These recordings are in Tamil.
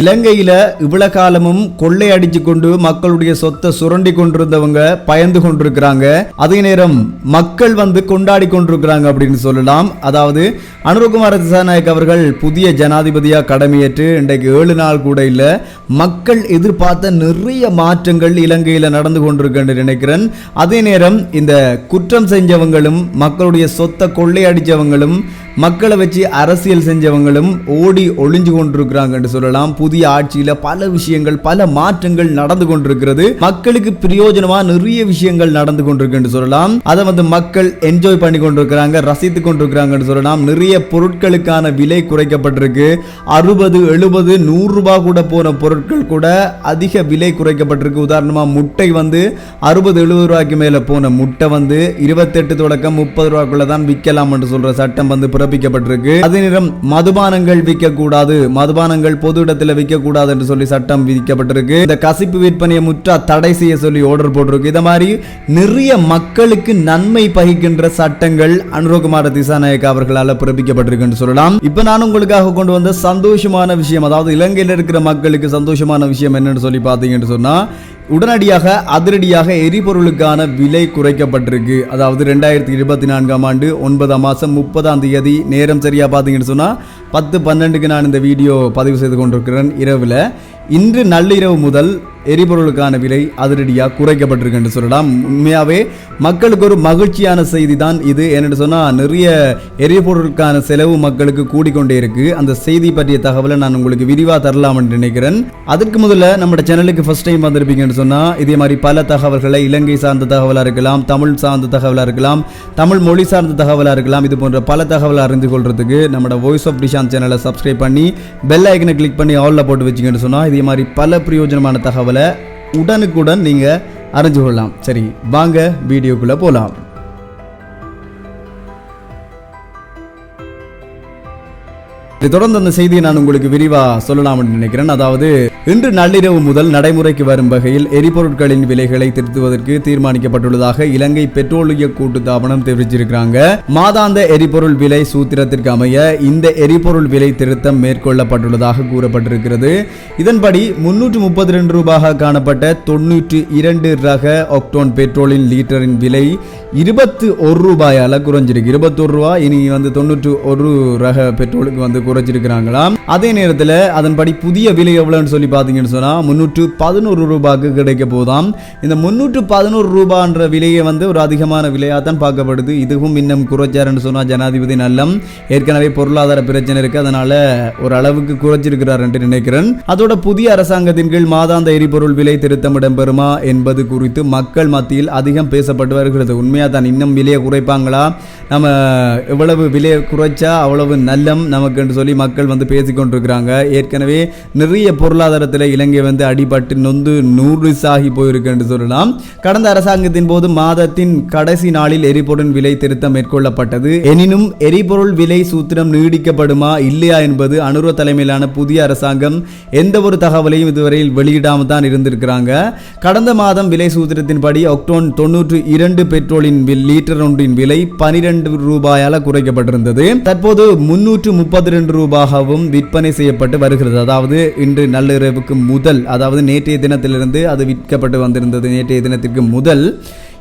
இலங்கையில் இவ்வளவு காலமும் கொள்ளை அடிச்சு கொண்டு மக்களுடைய சொத்தை சுரண்டி கொண்டிருந்தவங்க பயந்து கொண்டிருக்கிறாங்க. அதே நேரம் மக்கள் வந்து கொண்டாடி கொண்டிருக்கிறாங்க அப்படின்னு சொல்லலாம். அதாவது அனுரகுமார திசாநாயக் அவர்கள் புதிய ஜனாதிபதியா கடமையேற்று இன்றைக்கு ஏழு நாள் கூட இல்ல மக்கள் எதிர்பார்த்த நிறைய மாற்றங்கள் இலங்கையில் நடந்து கொண்டிருக்குன்னு நினைக்கிறேன். அதே நேரம் இந்த குற்றம் செஞ்சவங்களும் மக்களுடைய சொத்தை கொள்ளை அடித்தவங்களும் மக்களை வச்சு அரசியல் செஞ்சவங்களும் ஓடி ஒளிஞ்சு கொண்டிருக்கிறாங்கன்னு சொல்லலாம். புதிய ஆட்சியில பல விஷயங்கள் பல மாற்றங்கள் நடந்து கொண்டிருக்கிறது. மக்களுக்கு பிரயோஜனமா நிறைய விஷயங்கள் நடந்து கொண்டிருக்கு சொல்லலாம். அதை வந்து மக்கள் என்ஜாய் பண்ணி கொண்டிருக்கிறாங்க ரசித்து கொண்டிருக்கிறாங்கன்னு சொல்லலாம். நிறைய பொருட்களுக்கான விலை குறைக்கப்பட்டிருக்கு. அறுபது எழுபது நூறு ரூபாய் கூட போன பொருட்கள் கூட அதிக விலை குறைக்கப்பட்டிருக்கு. உதாரணமா முட்டை வந்து அறுபது எழுபது ரூபாய்க்கு மேல போன முட்டை வந்து இருபத்தெட்டு தொடக்கம் முப்பது ரூபாய்க்குள்ள தான் விற்கலாம் என்று சொல்ற சட்டம் வந்து பிறப்பிக்கப்பட்டிருக்கு. அதே நேரம் மதுபானங்கள் விற்க கூடாது மதுபானங்கள் பொது இடத்துல விற்க கூடாது என்று சொல்லி சட்டம் விதிக்கப்பட்டிருக்கு. இந்த கசிப்பு விற்பனையை முற்றா தடை செய்ய சொல்லி ஆர்டர் போட்டிருக்கு. இதை மாதிரி நிறைய மக்களுக்கு நன்மை பகிக்கின்ற சட்டங்கள் அனுரகுமார திசாநாயக் அவர்களால் பிறப்பிக்கப்பட்டிருக்குன்னு சொல்லலாம். இப்ப நான் உங்களுக்காக கொண்டு வந்த சந்தோஷமான விஷயம் அதாவது இலங்கையில் இருக்கிற மக்களுக்கு சந்தோஷமான விஷயம் என்னன்னு சொல்லி பார்த்தீங்கன்னு சொன்னா உடனடியாக அதிரடியாக எரிபொருளுக்கான விலை குறைக்கப்பட்டிருக்கு. அதாவது ரெண்டாயிரத்தி இருபத்தி நான்காம் ஆண்டு ஒன்பதாம் மாதம் முப்பதாம் தேதி நேரம் சரியாக பார்த்தீங்கன்னு சொன்னால் பத்து பன்னெண்டுக்கு நான் இந்த வீடியோ பதிவு செய்து கொண்டிருக்கிறேன் இரவில். இன்று நள்ளிரவு முதல் எரிபொருளுக்கான விலை அதிரடியாக குறைக்கப்பட்டிருக்குன்னு சொல்லலாம். உண்மையாகவே மக்களுக்கு ஒரு மகிழ்ச்சியான செய்தி தான் இது. என்னென்னு சொன்னால் நிறைய எரிபொருளுக்கான செலவு மக்களுக்கு கூடிக்கொண்டே இருக்கு. அந்த செய்தி பற்றிய தகவலை நான் உங்களுக்கு விரிவாக தரலாம்னு நினைக்கிறேன். அதற்கு முதல்ல நம்ம சேனலுக்கு ஃபர்ஸ்ட் டைம் வந்திருப்பீங்கன்னு சொன்னால் இதே மாதிரி பல தகவல்களை இலங்கை சார்ந்த தகவலாக இருக்கலாம் தமிழ் சார்ந்த தகவலாக இருக்கலாம் தமிழ் மொழி சார்ந்த தகவலாக இருக்கலாம் இது போன்ற பல தகவலை அறிந்து கொள்றதுக்கு நம்மளோட வாய்ஸ் ஆஃப் டிஷான் சேனலை சப்ஸ்கிரைப் பண்ணி பெல் ஐக்கனை கிளிக் பண்ணி ஆலில் போட்டு வச்சிங்கன்னு சொன்னால் இது மாதிரி பல பிரயோஜனமான தகவலை உடனுக்குடன் நீங்கள் அறிஞ்சு கொள்ளலாம். சரி வாங்க வீடியோக்குள்ளே போகலாம் இதை தொடர்ந்து அந்த செய்தியை நான் உங்களுக்கு விரிவா சொல்லலாம்னு நினைக்கிறேன். அதாவது இன்று நள்ளிரவு முதல் நடைமுறைக்கு வரும் வகையில் எரிபொருட்களின் விலைகளை திருத்துவதற்கு தீர்மானிக்கப்பட்டுள்ளதாக இலங்கை பெட்ரோலிய கூட்டுத்தாபனம் தெரிவிச்சிருக்கிறாங்க. மாதாந்த எரிபொருள் விலை சூத்திரத்திற்கு அமைய இந்த எரிபொருள் விலை திருத்தம் மேற்கொள்ளப்பட்டுள்ளதாக கூறப்பட்டிருக்கிறது. இதன்படி முன்னூற்று முப்பத்தி ரெண்டு ரூபாக காணப்பட்ட தொண்ணூற்றி இரண்டு ரக ஒக்டோன் பெட்ரோலின் லீட்டரின் விலை இருபத்து ஒரு ரூபாயால குறைஞ்சிருக்கு. இருபத்தொரு ரூபாய் இனி வந்து தொண்ணூற்று ஒரு ரக பெட்ரோலுக்கு வந்து குறைச்சிருக்கிறாங்களாம் அதே நேரத்தில் அதன்படி புதிய விலை எவ்வளோன்னு சொல்லி பார்த்தீங்கன்னு சொன்னால் முன்னூற்று பதினோரு ரூபாய்க்கு கிடைக்க போதாம். இந்த முன்னூற்று பதினோரு ரூபான்ற விலையை வந்து ஒரு அதிகமான விலையாக தான் பார்க்கப்படுது. இதுவும் இன்னும் குறைச்சாருன்னு சொன்னால் ஜனாதிபதி நல்லம். ஏற்கனவே பொருளாதார பிரச்சனை இருக்கு அதனால ஒரு அளவுக்கு குறைச்சிருக்கிறார் என்று நினைக்கிறேன். அதோட புதிய அரசாங்கத்தின் கீழ் மாதாந்த எரிபொருள் விலை திருத்தம் இடம்பெறுமா என்பது குறித்து மக்கள் மத்தியில் அதிகம் பேசப்பட்டு வருகிறது. உண்மையாக தான் இன்னும் விலையை குறைப்பாங்களா? நம்ம எவ்வளவு விலையை குறைச்சா அவ்வளவு நல்லம் நமக்குன்னு சொல்லி மக்கள் வந்து பேசிக்கொண்டிருக்கிறாங்க ஏற்கனவே நிறைய பொருளாதாரத்தில் இலங்கை வந்து அடிபட்டு நொந்து நூறு சாகி போயிருக்குன்னு சொல்லலாம். கடந்த அரசாங்கத்தின் போது மாதத்தின் கடைசி நாளில் எரிபொருள் விலை திருத்தம் மேற்கொள்ளப்பட்டது. எனினும் எரிபொருள் விலை சூத்திரம் நீடிக்கப்படுமா இல்லையா என்பது அனுர தலைமையிலான புதிய அரசாங்கம் எந்த ஒரு தகவலையும் இதுவரையில் வெளியிடாமல் தான் இருந்திருக்கிறாங்க. கடந்த மாதம் விலை சூத்திரத்தின்படி ஒக்டோன் தொன்னூற்று இரண்டு பெட்ரோலின் லிட்டரின் லீட்டர் ஒன்றின் விலை பனிரெண்டு ரூபாயால குறைக்கப்பட்டிருந்தது. தற்போது முன்னூற்று முப்பத்தி ரெண்டு ரூபாகவும் விற்பனை செய்யப்பட்டு வருகிறது. அதாவது இன்று நள்ளிரவுக்கு முதல் அதாவது நேற்றைய தினத்திலிருந்து அது விற்கப்பட்டு வந்திருந்தது. நேற்றைய தினத்திற்கு முதல்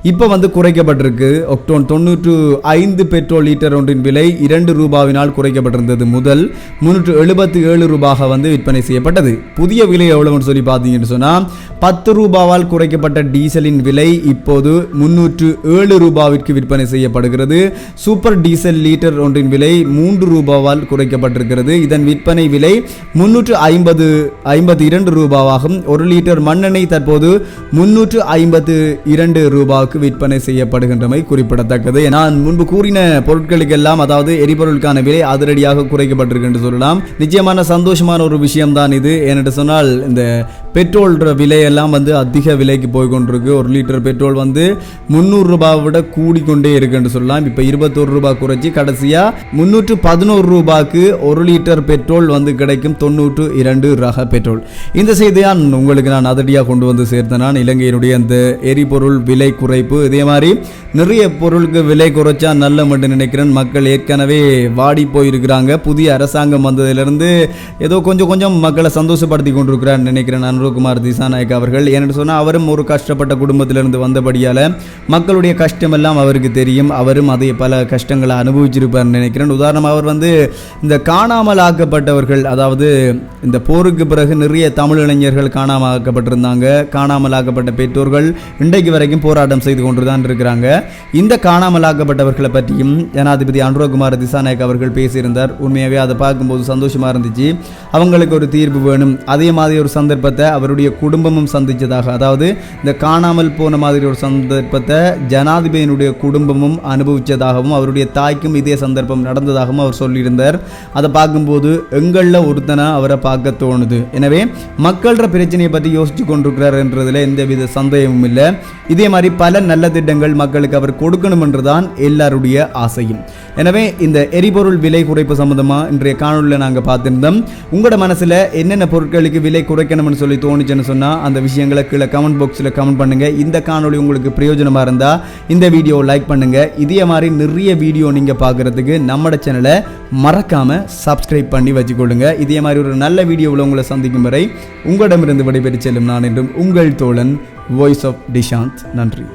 இப்போ வந்து குறைக்கப்பட்டிருக்கு. ஒக்டோன் தொண்ணூற்று ஐந்து பெட்ரோல் லீட்டர் ஒன்றின் விலை இரண்டு ரூபாவினால் குறைக்கப்பட்டிருந்தது முதல். முன்னூற்று எழுபத்தி ஏழு ரூபாக வந்து விற்பனை செய்யப்பட்டது. புதிய விலை எவ்வளவுன்னு சொல்லி பார்த்தீங்கன்னு சொன்னால் பத்து ரூபாவால் குறைக்கப்பட்ட டீசலின் விலை இப்போது முன்னூற்று ஏழு ரூபாவிற்கு விற்பனை செய்யப்படுகிறது. சூப்பர் டீசல் லீட்டர் ஒன்றின் விலை மூன்று ரூபாவால் குறைக்கப்பட்டிருக்கிறது. இதன் விற்பனை விலை முன்னூற்று ஐம்பது ஐம்பத்தி இரண்டு ரூபாவாகும். ஒரு லிட்டர் மண்ணெண்ணெய் தற்போது முன்னூற்று ஐம்பத்து இரண்டு ரூபாவுக்கு விற்பனை செய்யப்படுகின்றமை குறிப்பிடத்தக்கது. நான் முன்பு கூறின பொருட்களுக்கெல்லாம் அதாவது எரிபொருளுக்கான விலை அதிரடியாக குறைக்கப்பட்டிருக்கு என்று சொல்லலாம். நிச்சயமான சந்தோஷமான ஒரு விஷயம் தான் இது. ஏனென்று சொன்னால் இந்த பெட்ரோல் விலையெல்லாம் வந்து அதிக விலைக்கு போய் கொண்டிருக்கு ஒரு லிட்டர் பெட்ரோல் வந்து முந்நூறுரூபாவை விட கூடிக்கொண்டே இருக்குன்னு சொல்லலாம். இப்போ இருபத்தொரு ரூபா குறைச்சி கடைசியாக முந்நூற்று பதினோரு ரூபாய்க்கு ஒரு லிட்டர் பெட்ரோல் வந்து கிடைக்கும். தொண்ணூற்று இரண்டு ரக பெட்ரோல். இந்த செய்தியான் உங்களுக்கு நான் அதிரடியாக கொண்டு வந்து சேர்த்தேன். நான் இலங்கையினுடைய அந்த எரிபொருள் விலை குறைப்பு. இதே மாதிரி நிறைய பொருளுக்கு விலை குறைச்சா நல்ல மட்டும் நினைக்கிறேன். மக்கள் ஏற்கனவே வாடி போயிருக்கிறாங்க. புதிய அரசாங்கம் வந்ததுலேருந்து ஏதோ கொஞ்சம் கொஞ்சம் மக்களை சந்தோஷப்படுத்தி கொண்டிருக்கிறான்னு நினைக்கிறேன். நான் சந்திரகுமார் திசாநாயக் அவர்கள். ஏன்னு சொன்னால் அவரும் ஒரு கஷ்டப்பட்ட குடும்பத்திலிருந்து வந்தபடியால் மக்களுடைய கஷ்டமெல்லாம் அவருக்கு தெரியும். அவரும் அதை பல கஷ்டங்களை அனுபவிச்சிருப்பார் நினைக்கிறேன். உதாரணமாக அவர் வந்து இந்த காணாமல் ஆக்கப்பட்டவர்கள் அதாவது இந்த போருக்கு பிறகு நிறைய தமிழ் இளைஞர்கள் காணாமல் ஆக்கப்பட்டிருந்தாங்க காணாமல் ஆக்கப்பட்ட பெற்றோர்கள் இன்றைக்கு வரைக்கும் போராட்டம் செய்து கொண்டு தான் இருக்கிறாங்க. இந்த காணாமல் ஆக்கப்பட்டவர்களை பற்றியும் ஜனாதிபதி அனுரகுமார் திசாநாயக் அவர்கள் பேசியிருந்தார். உண்மையாகவே அதை பார்க்கும்போது சந்தோஷமாக இருந்துச்சு. அவங்களுக்கு ஒரு தீர்வு வேணும். அதே மாதிரி ஒரு சந்தர்ப்பத்தை அவருடைய குடும்பமும் சந்தித்ததாக அதாவது இந்த காணாமல் போன மாதிரி ஒரு சந்தர்ப்பத்தை ஜனாதிபதியினுடைய குடும்பமும் அனுபவித்ததாகவும் அவருடைய தாய்க்கும் இதே சந்தர்ப்பம் நடந்ததாகவும் அவர் சொல்லியிருந்தார். அதை பார்க்கும்போது எங்களில் ஒருத்தனை அவரை பார்க்க தோணுது. எனவே மக்களோட பிரச்சனையை பற்றி யோசிச்சு கொண்டிருக்கிறார்ன்றதுல எந்தவித சந்தேகமும் இல்லை. இதே மாதிரி பல நல்ல திட்டங்கள் மக்களுக்கு அவர் கொடுக்கணும் என்றுதான் எல்லாருடைய ஆசையும். எனவே இந்த எரிபொருள் விலை குறைப்பு சம்மந்தமாக இன்றைய காணொலியில் நாங்கள் பார்த்துருந்தோம். உங்களோட மனசில் என்னென்ன பொருட்களுக்கு விலை குறைக்கணும்னு சொல்லி தோணுச்சுன்னு சொன்னால் அந்த விஷயங்களை கீழே கமெண்ட் பாக்ஸில் கமெண்ட் பண்ணுங்கள் இந்த காணொலி உங்களுக்கு பிரயோஜனமாக இருந்தால் இந்த வீடியோ லைக் பண்ணுங்கள் இதே மாதிரி நிறைய வீடியோ நீங்கள் பார்க்குறதுக்கு நம்மட சேனலை மறக்காமல் சப்ஸ்கிரைப் பண்ணி வச்சுக்கொள்ளுங்க. இதே மாதிரி ஒரு நல்ல வீடியோவில் உங்களை சந்திக்கும் வரை உங்களிடமிருந்து விடைபெற்று செல்லும் நான் என்றும் உங்கள் தோழன் வாய்ஸ் ஆஃப் டிஷாந்த் நன்றி.